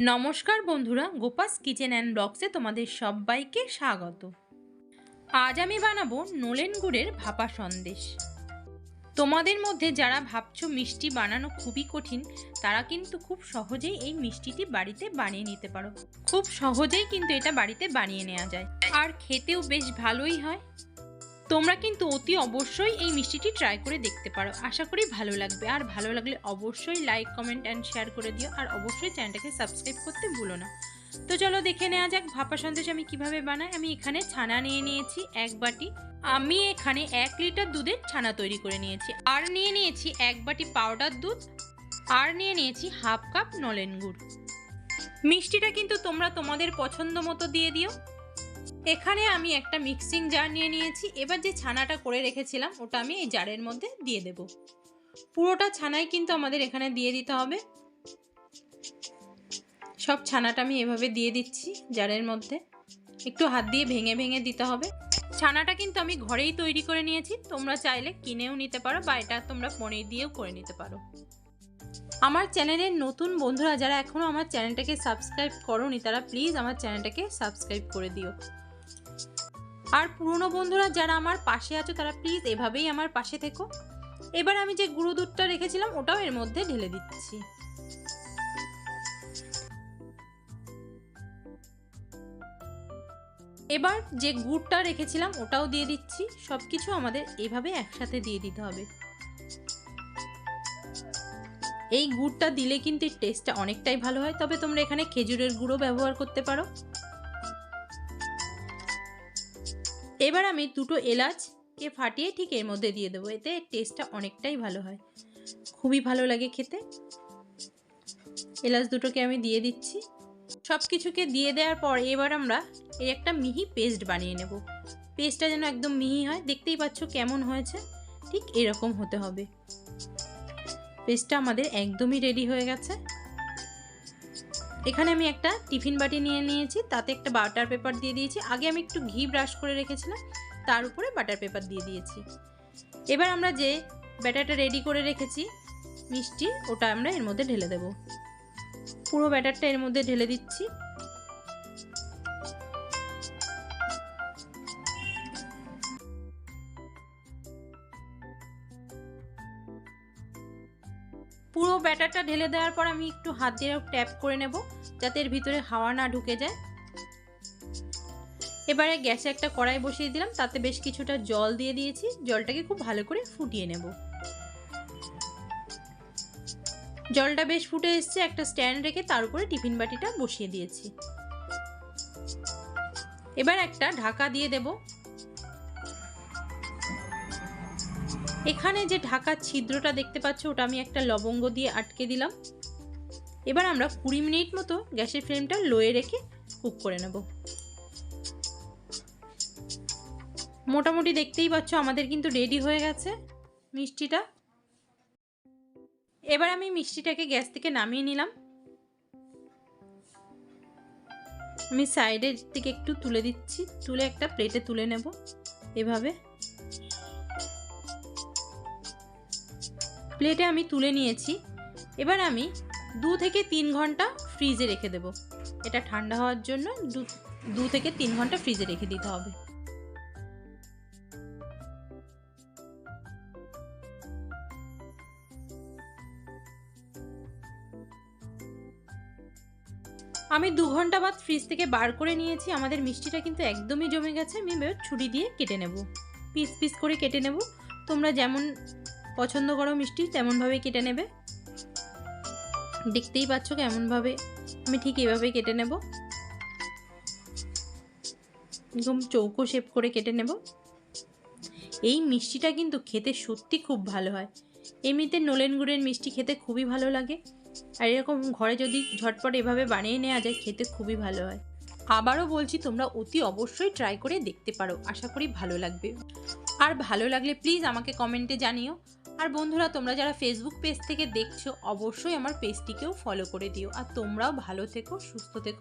নমস্কার বন্ধুরা, গোপাস kitchen and ব্লগসে তোমাদের সবাইকে স্বাগত। আজ আমি বানাবো নলেন গুড়ের ভাপা সন্দেশ। তোমাদের মধ্যে যারা ভাবছ মিষ্টি বানানো খুবই কঠিন, তারা কিন্তু খুব সহজেই এই মিষ্টিটি বাড়িতে বানিয়ে নিতে পারো। খুব সহজেই কিন্তু এটা বাড়িতে বানিয়ে নেওয়া যায়। আর খেতেও বেশ ভালোই হয়। তোমরা কিন্তু অতি অবশ্যই এই মিষ্টিটি ট্রাই করে দেখতে পারো। আশা করি ভালো লাগবে। আর ভালো লাগলে অবশ্যই লাইক কমেন্ট অ্যান্ড শেয়ার করে দিও। আর অবশ্যই চ্যানেলটাকে সাবস্ক্রাইব করতে ভুলো না। তো চলো দেখে নেওয়া যাক ভাপা সন্দেশ আমি কীভাবে বানাই। আমি এখানে ছানা নিয়ে নিয়েছি এক বাটি। আমি এখানে এক লিটার দুধের ছানা তৈরি করে নিয়েছি। আর নিয়ে নিয়েছি এক বাটি পাউডার দুধ। আর নিয়ে নিয়েছি হাফ কাপ নলেন গুড়। মিষ্টিটা কিন্তু তোমরা তোমাদের পছন্দ মতো দিয়ে দিও। এখানে আমি একটা মিক্সিং জার নিয়ে নিয়েছি। এবার যে ছানাটা করে রেখেছিলাম, ওটা আমি এই জারের মধ্যে দিয়ে দেব। পুরোটা ছানাই কিন্তু আমাদের এখানে দিয়ে দিতে হবে। সব ছানাটা আমি এভাবে দিয়ে দিচ্ছি জারের মধ্যে। একটু হাত দিয়ে ভেঙে ভেঙে দিতে হবে। ছানাটা কিন্তু আমি ঘরেই তৈরি করে নিয়েছি। তোমরা চাইলে কিনেও নিতে পারো বা এটা তোমরা পনির দিয়েও করে নিতে পারো। আমার চ্যানেলের নতুন বন্ধুরা, যারা এখনও আমার চ্যানেলটাকে সাবস্ক্রাইব করোনি, তারা প্লিজ আমার চ্যানেলটাকে সাবস্ক্রাইব করে দিও। আর পুরনো বন্ধুরা যারা আমার পাশে আছো, তারা প্লিজ এভাবেই আমার পাশে থেকো। এবার আমি যে গুঁড়ো দুধটা রেখেছিলাম, ওটাও এর মধ্যে ঢেলে দিচ্ছি। এবার যে গুড়টা রেখেছিলাম, ওটাও দিয়ে দিচ্ছি। সব কিছু আমাদের এভাবে একসাথে দিয়ে দিতে হবে। এই গুড়টা দিলে কিন্তু টেস্টটা অনেকটাই ভালো হয়। তবে তোমরা এখানে খেজুরের গুঁড়ো ব্যবহার করতে পারো। এবার আমি দুটো এলাচকে ফাটিয়ে ঠিক এর মধ্যে দিয়ে দেবো, এতে টেস্টটা অনেকটাই ভালো হয়। খুবই ভালো লাগে খেতে। এলাচ দুটোকে আমি দিয়ে দিচ্ছি। সব কিছুকে দিয়ে দেওয়ার পর এবার আমরা এই একটা মিহি পেস্ট বানিয়ে নেব। পেস্টটা যেন একদম মিহি হয়, দেখতেই পাচ্ছ কেমন হয়েছে। ঠিক এরকম হতে হবে। পেস্টটা আমাদের একদমই রেডি হয়ে গেছে। এখানে আমি একটা টিফিন বাটি নিয়ে নিয়েছি, তাতে একটা বাটার পেপার দিয়ে দিয়েছি। আগে আমি একটু ঘি ব্রাশ করে রেখেছিলাম, তার উপরে বাটার পেপার দিয়ে দিয়েছি। এবার আমরা যে ব্যাটারটা রেডি করে রেখেছি, মিষ্টি, ওটা আমরা এর মধ্যে ঢেলে দেব। পুরো ব্যাটারটা এর মধ্যে ঢেলে দিচ্ছি। পুরো ব্যাটারটা ঢেলে দেওয়ার পর আমি একটু হাত দিয়ে ট্যাপ করে নেব, যাতে এর ভিতরে হাওয়া না ঢুকে যায়। এবারে গ্যাসে একটা কড়াই বসিয়ে দিলাম, তাতে বেশ কিছুটা জল দিয়ে দিয়েছি। জলটাকে খুব ভালো করে ফুটিয়ে নেব। জলটা বেশ ফুটে এসছে, একটা স্ট্যান্ড রেখে তার উপরে টিফিন বাটিটা বসিয়ে দিয়েছি। এবার একটা ঢাকা দিয়ে দেব। এখানে যে ঢাকার ছিদ্রটা দেখতে পাচ্ছ, ওটা আমি একটা লবঙ্গ দিয়ে আটকে দিলাম। এবার আমরা কুড়ি মিনিট মতো গ্যাসের ফ্লেমটা লোয়ে রেখে কুক করে নেব। মোটামুটি দেখতেই পাচ্ছ, আমাদের কিন্তু রেডি হয়ে গেছে মিষ্টিটা। এবার আমি মিষ্টিটাকে গ্যাস থেকে নামিয়ে নিলাম। আমি সাইডের দিকে একটু তুলে দিচ্ছি, তুলে একটা প্লেটে তুলে নেব এভাবে। প্লেটে আমি তুলে নিয়েছি। এবার আমি দু থেকে তিন ঘণ্টা ফ্রিজে রেখে দেব। এটা ঠান্ডা হওয়ার জন্য দু থেকে তিন ঘণ্টা ফ্রিজে রেখে দিতে হবে। আমি দু ঘণ্টা বাদ ফ্রিজ থেকে বার করে নিয়েছি। আমাদের মিষ্টিটা কিন্তু একদমই জমে গেছে। আমি ছুরি দিয়ে কেটে নেব। পিস পিস করে কেটে নেব। তোমরা যেমন পছন্দ করো মিষ্টি, তেমনভাবে কেটে নেবে। দেখতেই পাচ্ছ কেমনভাবে। আমি ঠিক এভাবে কেটে নেব। একদম চৌকো শেপ করে কেটে নেব। এই মিষ্টিটা কিন্তু খেতে সত্যি খুব ভালো হয়। এমনিতে নলেন গুড়ের মিষ্টি খেতে খুবই ভালো লাগে। আর এরকম ঘরে যদি ঝটপট এভাবে বানিয়ে নেওয়া যায়, খেতে খুবই ভালো হয়। আবারও বলছি, তোমরা অতি অবশ্যই ট্রাই করে দেখতে পারো। আশা করি ভালো লাগবে। আর ভালো লাগলে প্লিজ আমাকে কমেন্টে জানিও। আর বন্ধুরা, তোমরা যারা ফেসবুক পেজ থেকে দেখছ, অবশ্যই আমার পেজটিকেও ফলো করে দিও। আর তোমরাও ভালো থেকো, সুস্থ থেকো।